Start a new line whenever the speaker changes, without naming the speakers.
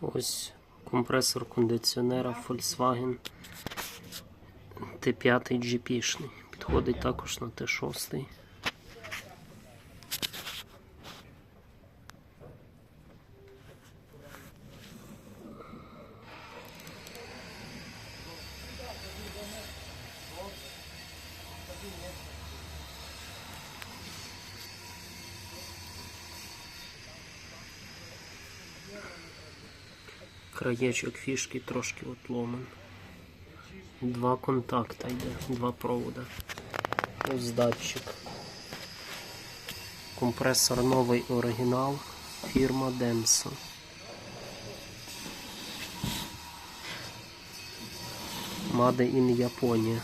Ось компресор кондиціонера Volkswagen Т5 GP-шний. Підходить також на Т6. Краєчок фішки трошки отломан. Два контакта йде, два провода. Ось датчик. Компресор новий оригінал. Фірма Denso. Made in Японія.